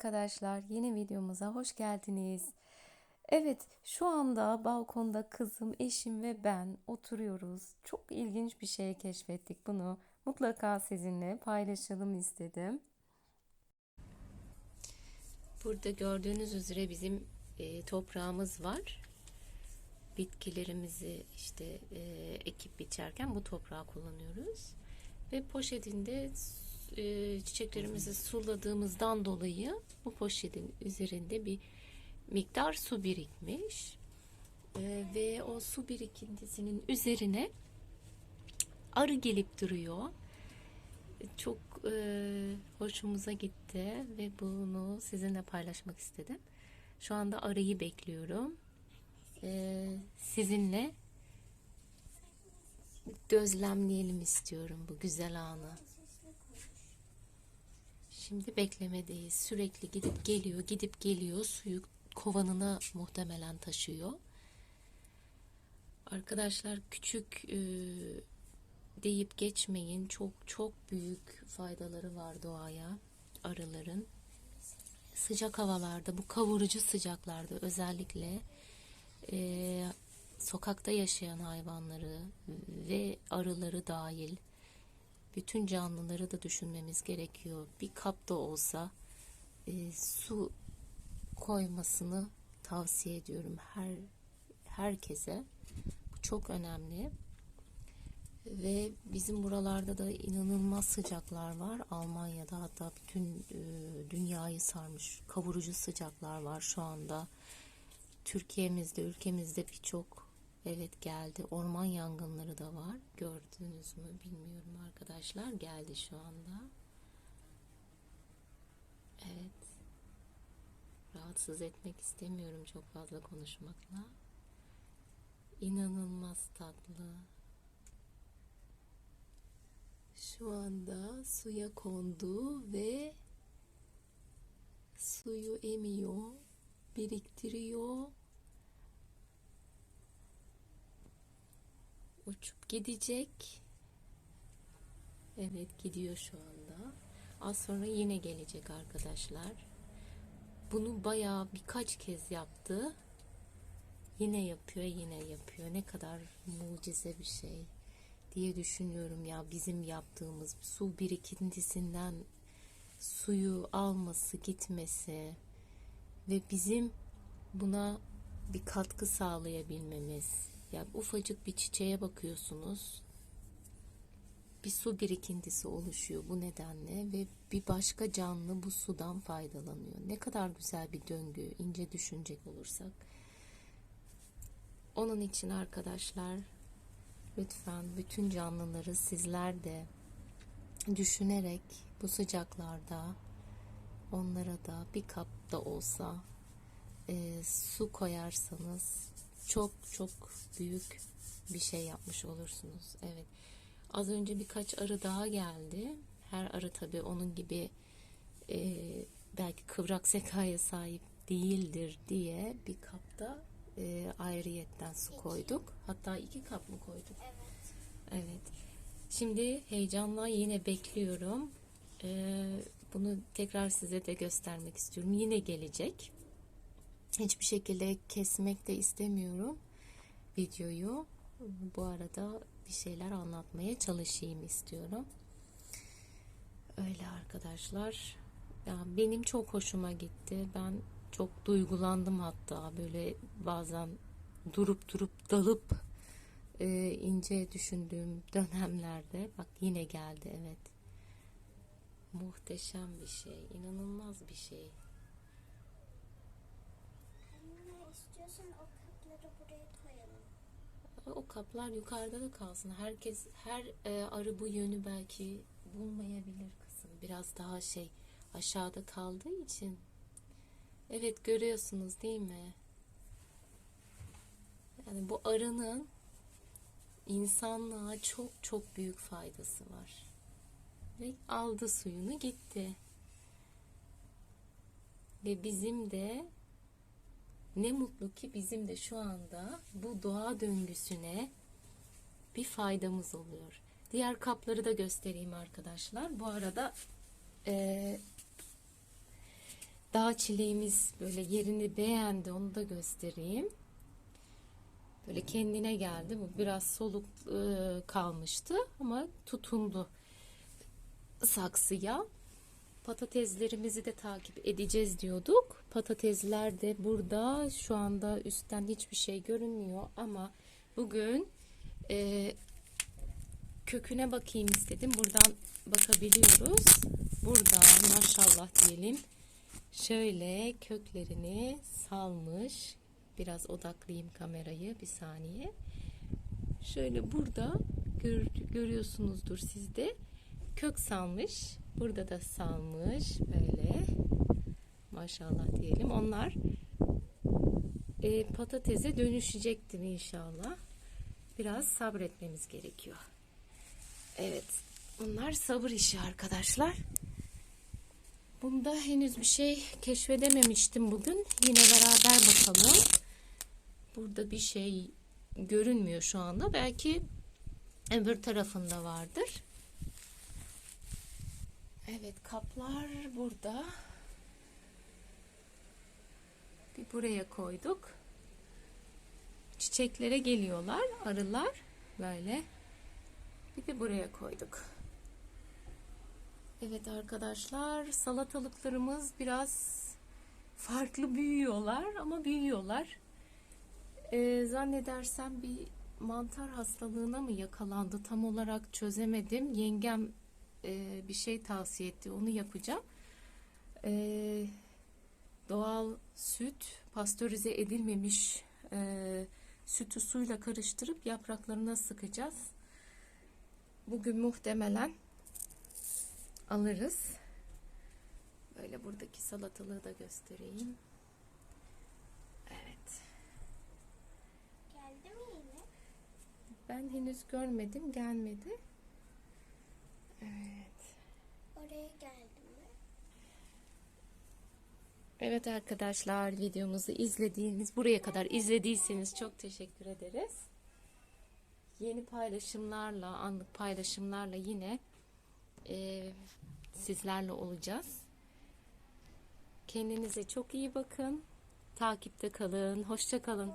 arkadaşlar. Yeni videomuza hoş geldiniz. Evet, şu anda balkonda kızım, eşim ve ben oturuyoruz. Çok ilginç bir şey keşfettik. Bunu mutlaka sizinle paylaşalım istedim. Burada gördüğünüz üzere bizim e, toprağımız var. Bitkilerimizi işte e, ekip biçerken bu toprağı kullanıyoruz. Ve poşetinde e, çiçeklerimizi suladığımızdan dolayı bu poşetin üzerinde bir miktar su birikmiş. E, ve o su birikintisinin üzerine arı gelip duruyor. Çok e, hoşumuza gitti ve bunu sizinle paylaşmak istedim. Şu anda arıyı bekliyorum. E, sizinle gözlemleyelim istiyorum bu güzel anı. Şimdi beklemedeyiz. Sürekli gidip geliyor, gidip geliyor. Suyu kovanına muhtemelen taşıyor. Arkadaşlar küçük e, deyip geçmeyin. Çok çok büyük faydaları var doğaya arıların. Sıcak havalarda, bu kavurucu sıcaklarda özellikle e, sokakta yaşayan hayvanları ve arıları dahil bütün canlıları da düşünmemiz gerekiyor. Bir kapta olsa e, su koymasını tavsiye ediyorum her herkese. Bu çok önemli. Ve bizim buralarda da inanılmaz sıcaklar var. Almanya'da hatta bütün e, dünyayı sarmış kavurucu sıcaklar var şu anda. Türkiye'mizde, ülkemizde birçok Evet geldi. Orman yangınları da var. Gördünüz mü bilmiyorum arkadaşlar. Geldi şu anda. Evet. Rahatsız etmek istemiyorum çok fazla konuşmakla. İnanılmaz tatlı. Şu anda suya kondu ve suyu emiyor, biriktiriyor uçup gidecek. Evet gidiyor şu anda. Az sonra yine gelecek arkadaşlar. Bunu bayağı birkaç kez yaptı. Yine yapıyor, yine yapıyor. Ne kadar mucize bir şey diye düşünüyorum ya bizim yaptığımız su birikintisinden suyu alması, gitmesi ve bizim buna bir katkı sağlayabilmemiz yani ufacık bir çiçeğe bakıyorsunuz. Bir su birikintisi oluşuyor bu nedenle ve bir başka canlı bu sudan faydalanıyor. Ne kadar güzel bir döngü ince düşünecek olursak. Onun için arkadaşlar lütfen bütün canlıları sizler de düşünerek bu sıcaklarda onlara da bir kap da olsa e, su koyarsanız çok çok büyük bir şey yapmış olursunuz. Evet. Az önce birkaç arı daha geldi. Her arı tabi onun gibi e, belki kıvrak zekaya sahip değildir diye bir kapta e, ayrıyetten su koyduk. Hatta iki kap mı koyduk? Evet. Evet. Şimdi heyecanla yine bekliyorum. E, bunu tekrar size de göstermek istiyorum. Yine gelecek hiçbir şekilde kesmek de istemiyorum videoyu. Bu arada bir şeyler anlatmaya çalışayım istiyorum. Öyle arkadaşlar. Ya benim çok hoşuma gitti. Ben çok duygulandım hatta böyle bazen durup durup dalıp e, ince düşündüğüm dönemlerde bak yine geldi evet. Muhteşem bir şey, inanılmaz bir şey. O koyalım. O kaplar yukarıda da kalsın. Herkes her e, arı bu yönü belki bulmayabilir kızım. Biraz daha şey aşağıda kaldığı için. Evet görüyorsunuz değil mi? Yani bu arının insanlığa çok çok büyük faydası var. Ve aldı suyunu gitti. Ve bizim de ne mutlu ki bizim de şu anda bu doğa döngüsüne bir faydamız oluyor. Diğer kapları da göstereyim arkadaşlar. Bu arada e, dağ çileğimiz böyle yerini beğendi. Onu da göstereyim. Böyle kendine geldi. Bu biraz soluk e, kalmıştı ama tutundu saksıya. Patateslerimizi de takip edeceğiz diyorduk. Patatesler de burada. Şu anda üstten hiçbir şey görünmüyor ama bugün e, köküne bakayım istedim. Buradan bakabiliyoruz. Burada maşallah diyelim. Şöyle köklerini salmış. Biraz odaklayayım kamerayı bir saniye. Şöyle burada gör, görüyorsunuzdur siz de. Kök salmış. Burada da salmış. Böyle. Maşallah diyelim. Onlar e, patatese dönüşecektir inşallah. Biraz sabretmemiz gerekiyor. Evet. Bunlar sabır işi arkadaşlar. Bunda henüz bir şey keşfedememiştim bugün. Yine beraber bakalım. Burada bir şey görünmüyor şu anda. Belki öbür tarafında vardır. Evet kaplar burada. Bir buraya koyduk. Çiçeklere geliyorlar arılar böyle. Bir de buraya koyduk. Evet arkadaşlar salatalıklarımız biraz farklı büyüyorlar ama büyüyorlar. Ee, zannedersem bir mantar hastalığına mı yakalandı tam olarak çözemedim. Yengem e, bir şey tavsiye etti onu yapacağım. Ee, doğal süt pastörize edilmemiş e, sütü suyla karıştırıp yapraklarına sıkacağız. Bugün muhtemelen alırız. Böyle buradaki salatalığı da göstereyim. Evet. Geldi mi yine? Ben henüz görmedim, gelmedi. Evet. Oraya geldi mi? Evet arkadaşlar videomuzu izlediğiniz buraya kadar izlediyseniz çok teşekkür ederiz. Yeni paylaşımlarla, anlık paylaşımlarla yine e, sizlerle olacağız. Kendinize çok iyi bakın. Takipte kalın. Hoşça kalın.